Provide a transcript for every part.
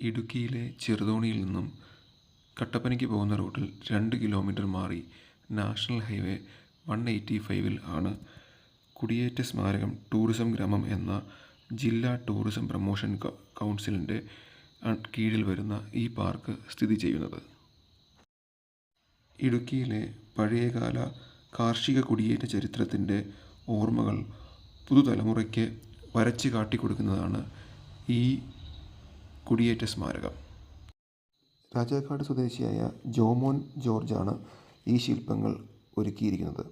ഇടുക്കിയിലെ ചെറുതോണിയിൽ നിന്നും കട്ടപ്പനയ്ക്ക് പോകുന്ന റൂട്ടിൽ രണ്ട് കിലോമീറ്റർ മാറി നാഷണൽ ഹൈവേ വൺ എയ്റ്റി ഫൈവിൽ ആണ് കുടിയേറ്റ സ്മാരകം ടൂറിസം ഗ്രാമം എന്ന ജില്ലാ ടൂറിസം പ്രൊമോഷൻ കൗൺസിലിന്റെ കീഴിൽ വരുന്ന ഈ പാർക്ക് സ്ഥിതി ചെയ്യുന്നത്. ഇടുക്കിയിലെ പഴയകാല കാർഷിക കുടിയേറ്റ ചരിത്രത്തിന്റെ ഓർമ്മകൾ പുതുതലമുറയ്ക്ക് വരച്ച് കാട്ടിക്കൊടുക്കുന്നതാണ് ഈ കുടിയേറ്റ സ്മാരകം. രാജാക്കാട് സ്വദേശിയായ ജോമോൻ ജോർജാണ് ഈ ശില്പങ്ങൾ ഒരുക്കിയിരിക്കുന്നത്.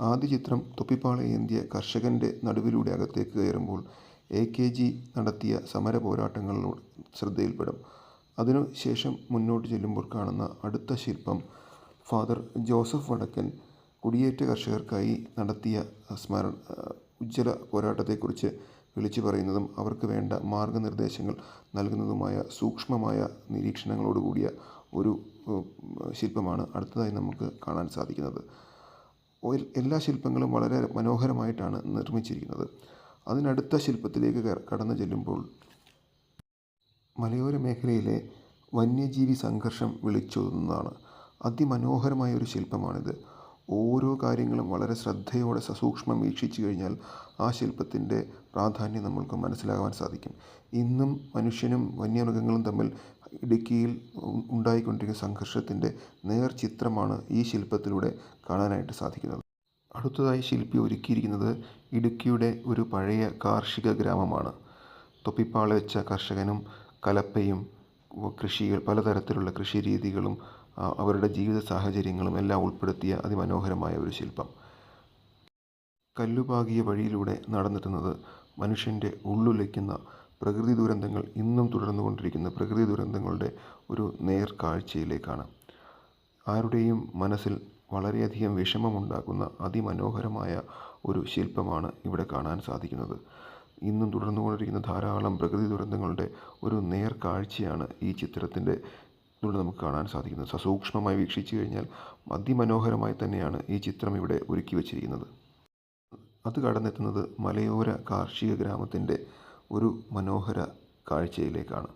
ആദ്യ ചിത്രം തൊപ്പിപ്പാളയേന്തിയ കർഷകന്റെ നടുവിലൂടെ അകത്തേക്ക് കയറുമ്പോൾ എ കെ ജി നടത്തിയ സമര പോരാട്ടങ്ങളിലൂടെ ശ്രദ്ധയിൽപ്പെടും. അതിനു ശേഷം മുന്നോട്ട് ചെല്ലുമ്പോൾ കാണുന്ന അടുത്ത ശില്പം ഫാദർ ജോസഫ് വടക്കൻ കുടിയേറ്റ കർഷകർക്കായി നടത്തിയ സ്മരണ ഉജ്ജ്വല പോരാട്ടത്തെക്കുറിച്ച് വിളിച്ചു പറയുന്നതും അവർക്ക് വേണ്ട മാർഗനിർദ്ദേശങ്ങൾ നൽകുന്നതുമായ സൂക്ഷ്മമായ നിരീക്ഷണങ്ങളോടുകൂടിയ ഒരു ശില്പമാണ് അടുത്തതായി നമുക്ക് കാണാൻ സാധിക്കുന്നത്. എല്ലാ ശില്പങ്ങളും വളരെ മനോഹരമായിട്ടാണ് നിർമ്മിച്ചിരിക്കുന്നത്. അതിനടുത്ത ശില്പത്തിലേക്ക് കടന്നു ചെല്ലുമ്പോൾ മലയോര മേഖലയിലെ വന്യജീവി സംഘർഷം വിളിച്ചോതുന്നതാണ്. അതിമനോഹരമായ ഒരു ശില്പമാണിത്. ഓരോ കാര്യങ്ങളും വളരെ ശ്രദ്ധയോടെ സസൂക്ഷ്മം വീക്ഷിച്ചു കഴിഞ്ഞാൽ ആ ശില്പത്തിന്റെ പ്രാധാന്യം നമ്മൾക്ക് മനസ്സിലാകാൻ സാധിക്കും. ഇന്നും മനുഷ്യനും വന്യമൃഗങ്ങളും തമ്മിൽ ഇടുക്കിയിൽ ഉണ്ടായിക്കൊണ്ടിരിക്കുന്ന സംഘർഷത്തിന്റെ നേർചിത്രമാണ് ഈ ശില്പത്തിലൂടെ കാണാനായിട്ട് സാധിക്കുന്നത്. അടുത്തതായി ശില്പി ഒരുക്കിയിരിക്കുന്നത് ഇടുക്കിയുടെ ഒരു പഴയ കാർഷിക ഗ്രാമമാണ്. തൊപ്പിപ്പാള വെച്ച കർഷകനും കലപ്പയും കൃഷികൾ പലതരത്തിലുള്ള കൃഷി രീതികളും അവരുടെ ജീവിത സാഹചര്യങ്ങളും എല്ലാം ഉൾപ്പെടുത്തിയ അതിമനോഹരമായ ഒരു ശില്പം. കല്ലുപാകിയ വഴിയിലൂടെ നടന്നെത്തുന്നത് മനുഷ്യന്റെ ഉള്ളുലയ്ക്കുന്ന പ്രകൃതി ദുരന്തങ്ങൾ ഇന്നും തുടർന്നു കൊണ്ടിരിക്കുന്ന പ്രകൃതി ദുരന്തങ്ങളുടെ ഒരു നേർ കാഴ്ചയിലേക്കാണ് ആരുടെയും മനസ്സിൽ വളരെയധികം വിഷമമുണ്ടാക്കുന്ന അതിമനോഹരമായ ഒരു ശില്പമാണ് ഇവിടെ കാണാൻ സാധിക്കുന്നത്. ഇന്നും തുടർന്നു കൊണ്ടിരിക്കുന്ന ധാരാളം പ്രകൃതി ദുരന്തങ്ങളുടെ ഒരു നേർ കാഴ്ചയാണ് ഈ ചിത്രത്തിന്റെ ഇതിലൂടെ നമുക്ക് കാണാൻ സാധിക്കുന്നത്. സസൂക്ഷ്മമായി വീക്ഷിച്ചു കഴിഞ്ഞാൽ അതിമനോഹരമായി തന്നെയാണ് ഈ ചിത്രം ഇവിടെ ഒരുക്കി വച്ചിരിക്കുന്നത്. അത് കടന്നെത്തുന്നത് മലയോര കാർഷിക ഗ്രാമത്തിന്റെ ഒരു മനോഹര കാഴ്ചയിലേക്കാണ്.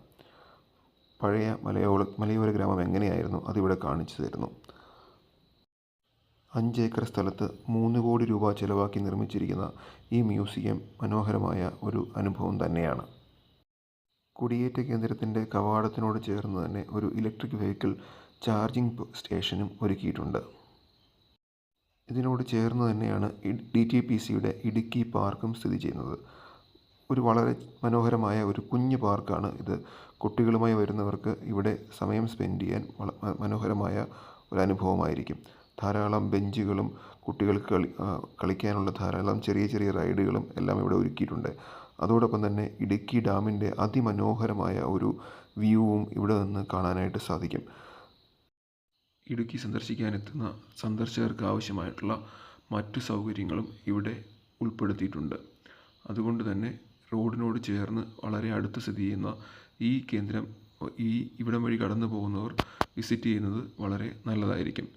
പഴയ മലയോള മലയോര ഗ്രാമം എങ്ങനെയായിരുന്നു? അതിവിടെ കാണിച്ചു തരുന്നു. അഞ്ചേക്കർ സ്ഥലത്ത് മൂന്ന് കോടി രൂപ ചിലവാക്കി നിർമ്മിച്ചിരിക്കുന്ന ഈ മ്യൂസിയം മനോഹരമായ ഒരു അനുഭവം തന്നെയാണ്. കുടിയേറ്റ കേന്ദ്രത്തിന്റെ കവാടത്തിനോട് ചേർന്ന് തന്നെ ഒരു ഇലക്ട്രിക് വെഹിക്കിൾ ചാർജിംഗ് സ്റ്റേഷനും ഒരുക്കിയിട്ടുണ്ട്. ഇതിനോട് ചേർന്ന് തന്നെയാണ് ഡി ടി പി സിയുടെ ഇടുക്കി പാർക്കും സ്ഥിതി ചെയ്യുന്നത്. ഒരു വളരെ മനോഹരമായ ഒരു കുഞ്ഞു പാർക്കാണ് ഇത്. കുട്ടികളുമായി വരുന്നവർക്ക് ഇവിടെ സമയം സ്പെൻഡ് ചെയ്യാൻ മനോഹരമായ ഒരു അനുഭവമായിരിക്കും. ധാരാളം ബെഞ്ചുകളും കുട്ടികൾക്ക് കളി കളിക്കാനുള്ള ധാരാളം ചെറിയ ചെറിയ റൈഡുകളും എല്ലാം ഇവിടെ ഒരുക്കിയിട്ടുണ്ട്. അതോടൊപ്പം തന്നെ ഇടുക്കി ഡാമിന്റെ അതിമനോഹരമായ ഒരു വ്യൂവും ഇവിടെ നിന്ന് കാണാനായിട്ട് സാധിക്കും. ഇടുക്കി സന്ദർശിക്കാനെത്തുന്ന സന്ദർശകർക്ക് ആവശ്യമായിട്ടുള്ള മറ്റു സൗകര്യങ്ങളും ഇവിടെ ഉൾപ്പെടുത്തിയിട്ടുണ്ട്. അതുകൊണ്ട് തന്നെ റോഡിനോട് ചേർന്ന് വളരെ അടുത്ത് സ്ഥിതി ചെയ്യുന്ന ഈ കേന്ദ്രം ഈ ഇവിടം വഴി കടന്നു പോകുന്നവർ വിസിറ്റ് ചെയ്യുന്നത് വളരെ നല്ലതായിരിക്കും.